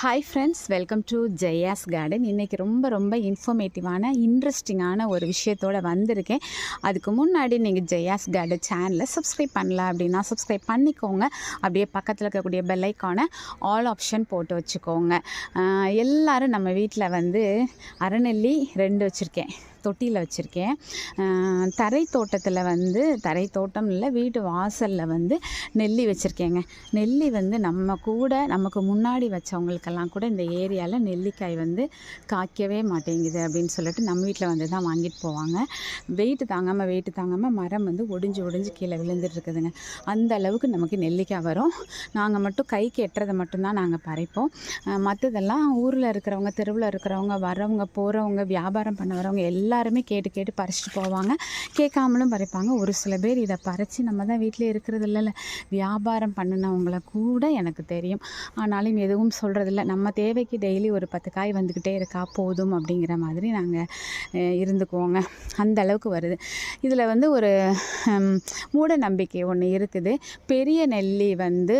Hi friends welcome to Jaya's garden இன்றைக்கி ரொம்ப ரொம்ப இன்ஃபர்மேட்டிவான இன்ட்ரெஸ்டிங்கான ஒரு விஷயத்தோடு வந்திருக்கேன். அதுக்கு முன்னாடி நீங்கள் ஜெயாஸ் கார்டன் சேனலை சப்ஸ்கிரைப் பண்ணல அப்படின்னா சப்ஸ்கிரைப் பண்ணிக்கோங்க. அப்படியே பக்கத்தில் இருக்கக்கூடிய பெல்லைக்கான ஆல் ஆப்ஷன் போட்டு வச்சுக்கோங்க. எல்லோரும் எல்லாரும் நம்ம வீட்டில் வந்து அறநெல்லி ரெண்டு வச்சுருக்கேன். தொட்டியில் வச்சுருக்கேன். தரை தோட்டத்தில் வந்து தரை தோட்டம் இல்லை வீட்டு வாசலில் வந்து நெல்லி வச்சுருக்கேங்க. நெல்லி வந்து நம்ம கூட நமக்கு முன்னாடி வச்சவங்களுக்கெல்லாம் கூட இந்த ஏரியாவில் நெல்லிக்காய் வந்து காய்க்கவே மாட்டேங்குது அப்படின்னு சொல்லிட்டு நம்ம வீட்டில் வந்து தான் வாங்கிட்டு போவாங்க. வெயிட்டு தாங்காமல் வெயிட்டு தாங்காமல் மரம் வந்து ஒடிஞ்சு ஒடிஞ்சு கீழே விழுந்துட்டு இருக்குதுங்க. அந்த அளவுக்கு நமக்கு நெல்லிக்காய் வரும். நாங்கள் மட்டும் கைக்கு எட்டுறதை மட்டும்தான் நாங்கள் பறிப்போம். மற்றதெல்லாம் ஊரில் இருக்கிறவங்க தெருவில் இருக்கிறவங்க வரவங்க போகிறவங்க வியாபாரம் பண்ண வரவங்க எல்லாருமே கேட்டு கேட்டு பறிச்சுட்டு போவாங்க. கேட்காமலும் பறிப்பாங்க. ஒரு சில பேர் இதை பறித்து நம்ம தான் வீட்டிலே இருக்கிறது இல்லைல்ல. வியாபாரம் பண்ணினவங்கள கூட எனக்கு தெரியும். ஆனாலும் எதுவும் சொல்கிறதில்ல நம்ம தேவைக்கு டெய்லி ஒரு பத்து காய் வந்துக்கிட்டே இருக்கா? போதும் அப்படிங்கிற மாதிரி நாங்கள் இருந்துக்குவோங்க. அந்த அளவுக்கு வருது. இதில் வந்து ஒரு மூட நம்பிக்கை ஒன்று இருக்குது. பெரிய நெல்லி வந்து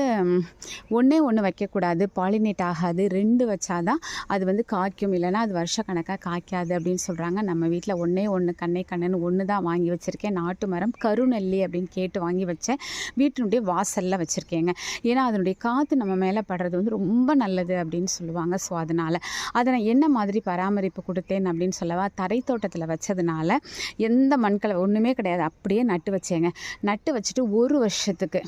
ஒன்றே ஒன்று வைக்கக்கூடாது. பாலினேட் ஆகாது. ரெண்டு வச்சாதான் அது வந்து காய்க்கும். இல்லைன்னா அது வருஷ கணக்காக காய்க்காது அப்படின்னு சொல்கிறாங்க நம்ம வீட்டில் வீட்டில் ஒன்றே ஒன்று கண்ணை கண்ணன்னு ஒன்று தான் வாங்கி வச்சுருக்கேன். நாட்டு மரம் கருநெல்லி அப்படின்னு கேட்டு வாங்கி வச்சேன். வீட்டினுடைய வாசலில் வச்சுருக்கேங்க. ஏன்னா அதனுடைய காற்று நம்ம மேலே படுறது வந்து ரொம்ப நல்லது அப்படின்னு சொல்லுவாங்க. ஸோ அதனால் அதை நான் என்ன மாதிரி பராமரிப்பு கொடுத்தேன் அப்படின்னு சொல்லவா? தரை தோட்டத்தில் வச்சதுனால எந்த மண்களை ஒன்றுமே கிடையாது. அப்படியே நட்டு வச்சேங்க. நட்டு வச்சுட்டு ஒரு வருஷத்துக்கு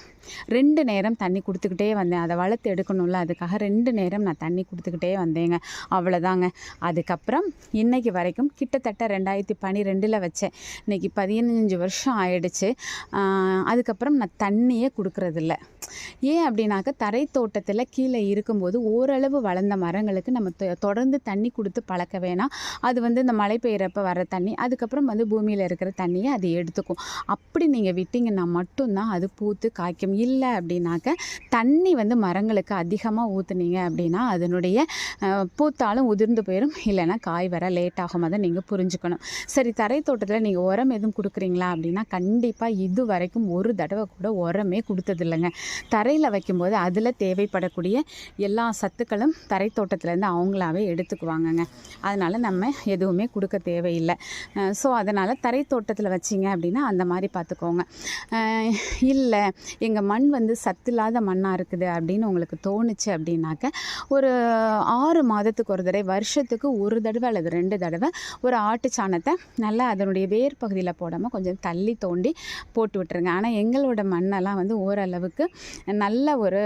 ரெண்டு நேரம் தண்ணி கொடுத்துக்கிட்டே வந்தேன். அதை வளர்த்து எடுக்கணும்ல அதுக்காக ரெண்டு நேரம் நான் தண்ணி கொடுத்துக்கிட்டே வந்தேங்க. அவ்வளோதாங்க அதுக்கப்புறம் இன்னைக்கு வரைக்கும் கிட்டத்தட்ட ரெண்டு ரெண்டாயிரத்தி பன்னிரெண்டில் வச்சேன். இன்னைக்கு பதினஞ்சு வருஷம் ஆயிடுச்சு. அதுக்கப்புறம் நான் தண்ணியே கொடுக்கறதில்ல. ஏன் அப்படின்னாக்க தரை தோட்டத்தில் கீழே இருக்கும்போது ஓரளவு வளர்ந்த மரங்களுக்கு நம்ம தொ- தொடர்ந்து தண்ணி கொடுத்து பழக்க வேணாம். அது வந்து இந்த மழை பெய்கிறப்ப வர தண்ணி அதுக்கப்புறம் வந்து பூமியில் இருக்கிற தண்ணியை அது எடுத்துக்கும். அப்படி நீங்கள் விட்டிங்கன்னா மட்டும்தான் அது பூத்து காய்க்கும். இல்லை அப்படின்னாக்க தண்ணி வந்து மரங்களுக்கு அதிகமாக ஊற்றுனீங்க அப்படின்னா அதனுடைய பூத்தாலும் உதிர்ந்து போயிடும் இல்லைன்னா காய் வர லேட் ஆகும். அதை நீங்கள் புரிஞ்சுக்கணும். சரி தரை தோட்டத்தில் நீங்கள் உரம் எதுவும் கொடுக்குறீங்களா அப்படின்னா கண்டிப்பாக இது வரைக்கும் ஒரு தடவை கூட உரமே கொடுத்ததில்லைங்க. தரையில் வைக்கும்போது அதில் தேவைப்படக்கூடிய எல்லா சத்துக்களும் தரை தோட்டத்துலேருந்து அவங்களாவே எடுத்துக்குவாங்கங்க. அதனால் நம்ம எதுவுமே கொடுக்க தேவையில்லை. ஸோ அதனால் தரை தோட்டத்தில் வச்சிங்க அப்படின்னா அந்த மாதிரி பார்த்துக்கோங்க இல்லை எங்கள் மண் வந்து சத்தில்லாத மண்ணாக இருக்குது அப்படின்னு உங்களுக்கு தோணுச்சு அப்படின்னாக்க ஒரு ஆறு மாதத்துக்கு ஒரு தடவை வருஷத்துக்கு ஒரு தடவை அல்லது ரெண்டு தடவை ஒரு ஆட்டு சாணத்தை நல்லா அதனுடைய வேர் பகுதியில் போடாமல் கொஞ்சம் தள்ளி தோண்டி போட்டு விட்டுருங்க. ஆனால் எங்களோட மண்ணெல்லாம் வந்து ஓரளவுக்கு நல்ல ஒரு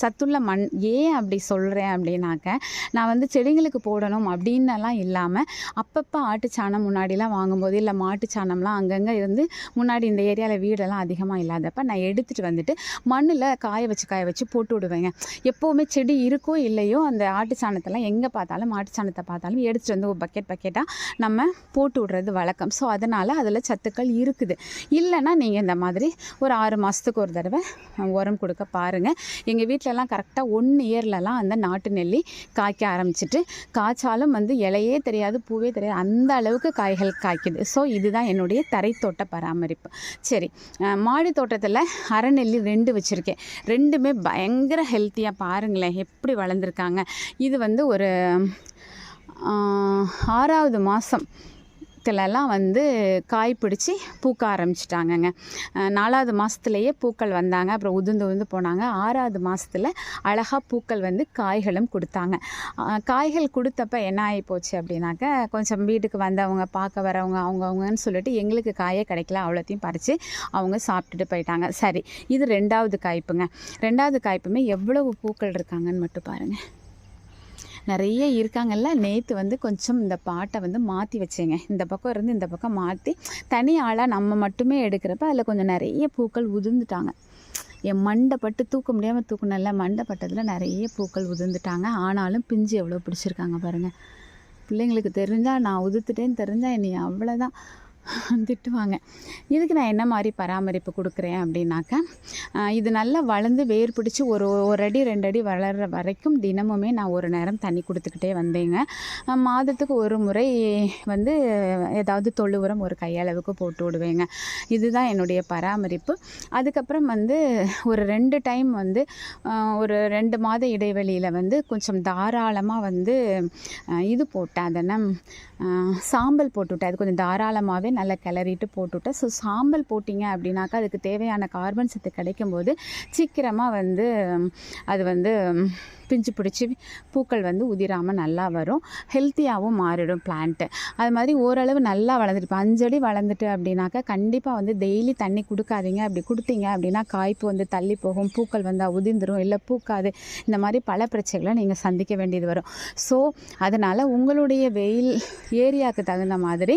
சத்துள்ள மண். ஏன் அப்படி சொல்கிறேன் அப்படின்னாக்க நான் வந்து செடிங்களுக்கு போடணும் அப்படின்னலாம் இல்லாமல் அப்பப்போ ஆட்டு சாணம் முன்னாடிலாம் வாங்கும்போது இல்லை மாட்டு சாணம்லாம் அங்கங்கே இருந்து முன்னாடி இந்த ஏரியாவில் வீடெல்லாம் அதிகமாக இல்லாதப்ப நான் எடுத்துகிட்டு வந்துட்டு மண்ணில் காய வச்சு காய வச்சு போட்டு விடுவேங்க. எப்போவுமே செடி இருக்கோ இல்லையோ அந்த ஆட்டு சாணத்தெல்லாம் எங்கே பார்த்தாலும் மாட்டு சாணத்தை பார்த்தாலும் எடுத்துகிட்டு வந்து ஒரு பக்கெட் பக்கெட்டாக நம்ம போட்டு விடுறது வழக்கம். ஸோ அதனால் அதில் சத்துக்கள் இருக்குது. இல்லைன்னா நீங்கள் இந்த மாதிரி ஒரு ஆறு மாதத்துக்கு ஒரு தடவை உரம் கொடுக்க பாருங்கள் எங்கள் வீட்டிலலாம் கரெக்டாக ஒன் இயர்லலாம் அந்த நாட்டு நெல்லி காய்க்க ஆரம்பிச்சிட்டு காய்ச்சாலும் வந்து இலையே தெரியாது பூவே தெரியாது அந்த அளவுக்கு காய்கள் காய்க்குது. ஸோ இதுதான் என்னுடைய தரை தோட்ட பராமரிப்பு. சரி மாடி தோட்டத்தில் அரைநெல்லி ரெண்டு வச்சுருக்கேன். ரெண்டுமே பயங்கர ஹெல்த்தியாக பாருங்களேன் எப்படி வளர்ந்துருக்காங்க. இது வந்து ஒரு ஆறாவது மாதம் எல்லாம் வந்து காய் பிடிச்சி பூக்க ஆரம்பிச்சிட்டாங்கங்க. நாலாவது மாதத்துலேயே பூக்கள் வந்தாங்க அப்புறம் உதிர்ந்து உதிர்ந்து போனாங்க. ஆறாவது மாதத்தில் அழகாக பூக்கள் வந்து காய்களும் கொடுத்தாங்க. காய்கள் கொடுத்தப்ப என்ன ஆகி போச்சு அப்படின்னாக்க கொஞ்சம் வீட்டுக்கு வந்தவங்க பார்க்க வரவங்க அவங்கவுங்கன்னு சொல்லிட்டு எங்களுக்கு காயே கிடைக்கல அவ்வளோத்தையும் பறித்து அவங்க சாப்பிட்டுட்டு போயிட்டாங்க. சரி இது ரெண்டாவது காய்ப்புங்க. ரெண்டாவது காய்ப்புமே எவ்வளவு பூக்கள் இருக்காங்கன்னு மட்டும் பாருங்கள் நிறைய இருக்காங்கல்ல. நேற்று வந்து கொஞ்சம் இந்த பாட்டை வந்து மாற்றி வச்சேங்க. இந்த பக்கம் இருந்து இந்த பக்கம் மாற்றி தனி ஆளாக நம்ம மட்டுமே எடுக்கிறப்ப அதில் கொஞ்சம் நிறைய பூக்கள் உதிர்ந்துட்டாங்க. என் மண்டைப்பட்டு தூக்க முடியாமல் தூக்கணும்ல மண்டைப்பட்டதில் நிறைய பூக்கள் உதிர்ந்துட்டாங்க. ஆனாலும் பிஞ்சு எவ்வளோ பிடிச்சிருக்காங்க பாருங்கள் பிள்ளைங்களுக்கு தெரிஞ்சால் நான் உதுத்துட்டேன்னு தெரிஞ்சால் என்னை அவ்வளோதான் திட்டுவாங்க. இதுக்கு நான் என்ன மாதிரி பராமரிப்பு கொடுக்குறேன் அப்படின்னாக்கா இது நல்லா வளர்ந்து வேர் பிடிச்சி ஒரு ஒரு அடி ரெண்டு அடி வளர்கிற வரைக்கும் தினமுமே நான் ஒரு நேரம் தண்ணி கொடுத்துக்கிட்டே வந்தேங்க. மாதத்துக்கு ஒரு முறை வந்து ஏதாவது தொழு உரம் ஒரு கையளவுக்கு போட்டு விடுவேங்க. இதுதான் என்னுடைய பராமரிப்பு. அதுக்கப்புறம் வந்து ஒரு ரெண்டு டைம் வந்து ஒரு ரெண்டு மாத இடைவெளியில் வந்து கொஞ்சம் தாராளமாக வந்து இது போட்டேன் அதெல்லாம் சாம்பல் போட்டுவிட்டேன் அது கொஞ்சம் தாராளமாகவே நல்லா கிளறிட்டு போட்டுவிட்டேன் ஸோ சாம்பல் போட்டிங்க அப்படின்னாக்கா அதுக்கு தேவையான கார்பன் சத்து கிடைக்கும்போது சீக்கிரமாக வந்து அது வந்து பிஞ்சு பிடிச்சி பூக்கள் வந்து உதிராமல் நல்லா வரும். ஹெல்த்தியாகவும் மாறிடும் பிளான்ட்டு அது மாதிரி ஓரளவு நல்லா வளர்ந்துட்டு அஞ்சடி வளர்ந்துட்டு அப்படின்னாக்கா கண்டிப்பாக வந்து டெய்லி தண்ணி கொடுக்காதீங்க. அப்படி கொடுத்தீங்க அப்படின்னா காய்ப்பு வந்து தள்ளி போகும். பூக்கள் வந்து உதிர்ந்துடும் இல்லை பூக்காது. இந்த மாதிரி பல பிரச்சனைகளை நீங்கள் சந்திக்க வேண்டியது வரும். ஸோ அதனால் உங்களுடைய வெயில் ஏரியாவுக்கு தகுந்த மாதிரி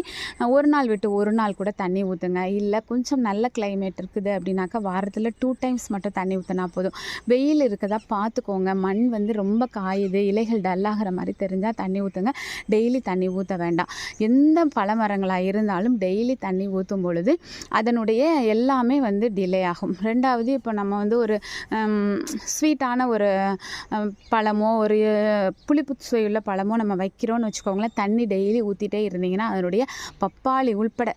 ஒரு நாள் விட்டு ஒரு நாள் கூட தண்ணி ஊற்றுங்க இல்லை கொஞ்சம் நல்ல கிளைமேட் இருக்குது அப்படின்னாக்கா வாரத்தில் டூ டைம்ஸ் மட்டும் தண்ணி ஊற்றினா போதும். வெயில் இருக்கதா பார்த்துக்கோங்க. மண் வந்து வந்து ரொம்ப காயுது இலைகள் டல்லாகிற மாதிரி தெரிஞ்சால் தண்ணி ஊற்றுங்க டெய்லி தண்ணி ஊற்ற வேண்டாம். எந்த பழமரங்களாக இருந்தாலும் டெய்லி தண்ணி ஊற்றும் பொழுது அதனுடைய எல்லாமே வந்து டிலே ஆகும். ரெண்டாவது இப்போ நம்ம வந்து ஒரு ஸ்வீட்டான ஒரு பழமோ ஒரு புளிப்பு சுவையுள்ள பழமோ நம்ம வைக்கிறோன்னு வச்சுக்கோங்களேன் தண்ணி டெய்லி ஊற்றிட்டே இருந்தீங்கன்னா அதனுடைய பப்பாளி உள்பட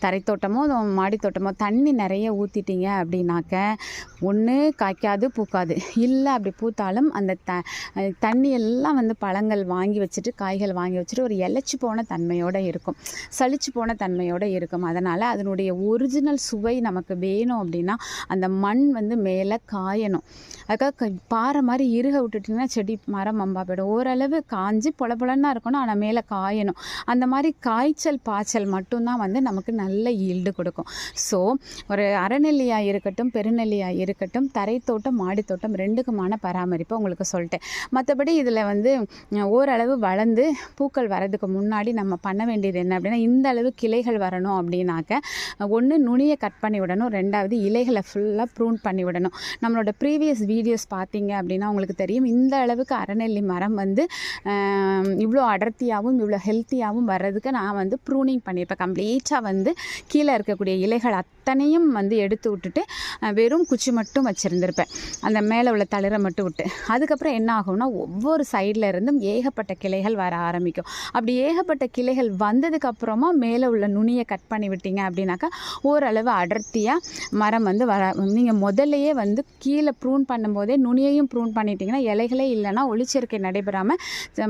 தரைத்தோட்டமோ மாடித்தோட்டமோ தண்ணி நிறைய ஊற்றிட்டீங்க அப்படின்னாக்க ஒன்று காய்க்காது பூக்காது. இல்லை அப்படி பூத்தாலும் அந்த த தண்ணி எல்லாம் வந்து பழங்கள் வாங்கி வச்சுட்டு காய்கள் வாங்கி வச்சுட்டு ஒரு இலைச்சி போன தன்மையோடு இருக்கும். சளிச்சு போன தன்மையோடு இருக்கும். அதனால் அதனுடைய ஒரிஜினல் சுவை நமக்கு வேணும் அப்படின்னா அந்த மண் வந்து மேலே காயணும். அதுக்காக க- பாறை மாதிரி இருக விட்டுட்டிங்கன்னா செடி மரம் மம்பா போயிடும். ஓரளவு காஞ்சி பொல பொலன்னா இருக்கணும் ஆனால் மேலே காயணும். அந்த மாதிரி காய்ச்சல் பாய்ச்சல் மட்டும்தான் வந்து நமக்கு நல்ல ஈல்டு கொடுக்கும். ஸோ ஒரு அறநெல்லியாக இருக்கட்டும் பெருநெல்லியாக இருக்கட்டும் தரைத்தோட்டம் மாடித்தோட்டம் ரெண்டுக்குமான பராமரிப்பை உங்களுக்கு சொல்லிட்டேன். மற்றபடி இதில் வந்து ஓரளவு வளர்ந்து பூக்கள் வரதுக்கு முன்னாடி நம்ம பண்ண வேண்டியது என்ன அப்படின்னா இந்த அளவு கிளைகள் வரணும் அப்படின்னாக்க ஒன்று நுனியை கட் பண்ணி விடணும் ரெண்டாவது இலைகளை ஃபுல்லாக ப்ரூன் பண்ணி விடணும். நம்மளோட ப்ரீவியஸ் வீடியோஸ் பார்த்தீங்க அப்படின்னா உங்களுக்கு தெரியும் இந்த அளவுக்கு அறநெல்லி மரம் வந்து இவ்வளோ அடர்த்தியாகவும் இவ்வளோ ஹெல்த்தியாகவும் வர்றதுக்கு நான் வந்து ப்ரூனிங் பண்ணியிருப்பேன். கம்ப்ளீட்டாக வந்து கீழே இருக்கக்கூடிய இலைகள் அத்தனையும் வந்து எடுத்து விட்டுட்டு வெறும் குச்சி மட்டும் வச்சுருந்துருப்பேன். அந்த மேலே உள்ள தளிரை மட்டும் விட்டு. அதுக்கப்புறம் என்ன ஆகும்னா ஒவ்வொரு சைடில் இருந்தும் ஏகப்பட்ட கிளைகள் வர ஆரம்பிக்கும். அப்படி ஏகப்பட்ட கிளைகள் வந்ததுக்கப்புறமா மேலே உள்ள நுனியை கட் பண்ணி விட்டீங்க அப்படின்னாக்கா ஓரளவு அடர்த்தியாக மரம் வந்து வர நீங்கள் முதல்லையே வந்து கீழே ப்ரூன் பண்ணும்போதே நுனியையும் ப்ரூன் பண்ணிட்டீங்கன்னா இலைகளே இல்லைன்னா ஒளிச்சேர்க்கை நடைபெறாமல்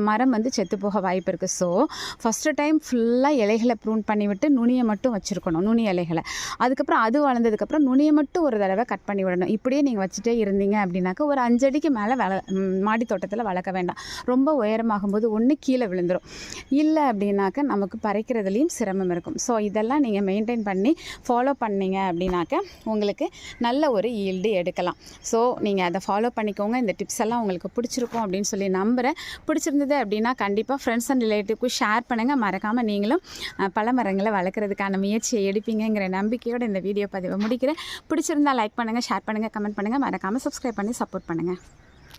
மரம் வந்து செத்து போக வாய்ப்பு இருக்குது ஸோ ஃபஸ்ட்டு டைம் ஃபுல்லாக இலைகளை ப்ரூன் பண்ணிவிட்டு நுனியை மட்டும் வச்சுருக்கணும் நுனி இலைகளை. அதுக்கப்புறம் அது வளர்ந்ததுக்கப்புறம் நுனியை மட்டும் ஒரு தடவை கட் பண்ணி விடணும். இப்படியே நீங்கள் வச்சுட்டே இருந்தீங்க அப்படின்னாக்கா ஒரு அஞ்சடிக்கு மேலே வள மாடி தோட்டத்தில் வளர்க்க வேண்டாம். ரொம்ப உயரமாகும்போது ஒன்று கீழே விழுந்துடும் இல்லை அப்படின்னாக்க நமக்கு பறைக்கிறதுலேயும் சிரமம் இருக்கும். ஸோ இதெல்லாம் நீங்கள் மெயின்டைன் பண்ணி ஃபாலோ பண்ணீங்க அப்படின்னாக்க உங்களுக்கு நல்ல ஒரு ஈல்டு எடுக்கலாம். ஸோ நீங்கள் அதை ஃபாலோ பண்ணிக்கோங்க. இந்த டிப்ஸ் எல்லாம் உங்களுக்கு பிடிச்சிருக்கும் அப்படின்னு சொல்லி நம்புகிறேன் பிடிச்சிருந்தது அப்படின்னா கண்டிப்பாக ஃப்ரெண்ட்ஸ் அண்ட் ரிலேட்டிவ்க்கு ஷேர் பண்ணுங்கள் மறக்காமல் நீங்களும் பல மரங்களை வளர்க்குறதுக்கான முயற்சியை எடுப்பீங்கங்கிற நம்பிக்கையோட இந்த வீடியோ பதிவை முடிக்கிறேன். பிடிச்சிருந்தா லைக் பண்ணுங்கள் ஷேர் பண்ணுங்கள் கமெண்ட் பண்ணுங்கள் மறக்காமல் சப்ஸ்கிரைப் பண்ணி சப்போர்ட் பண்ணுங்கள்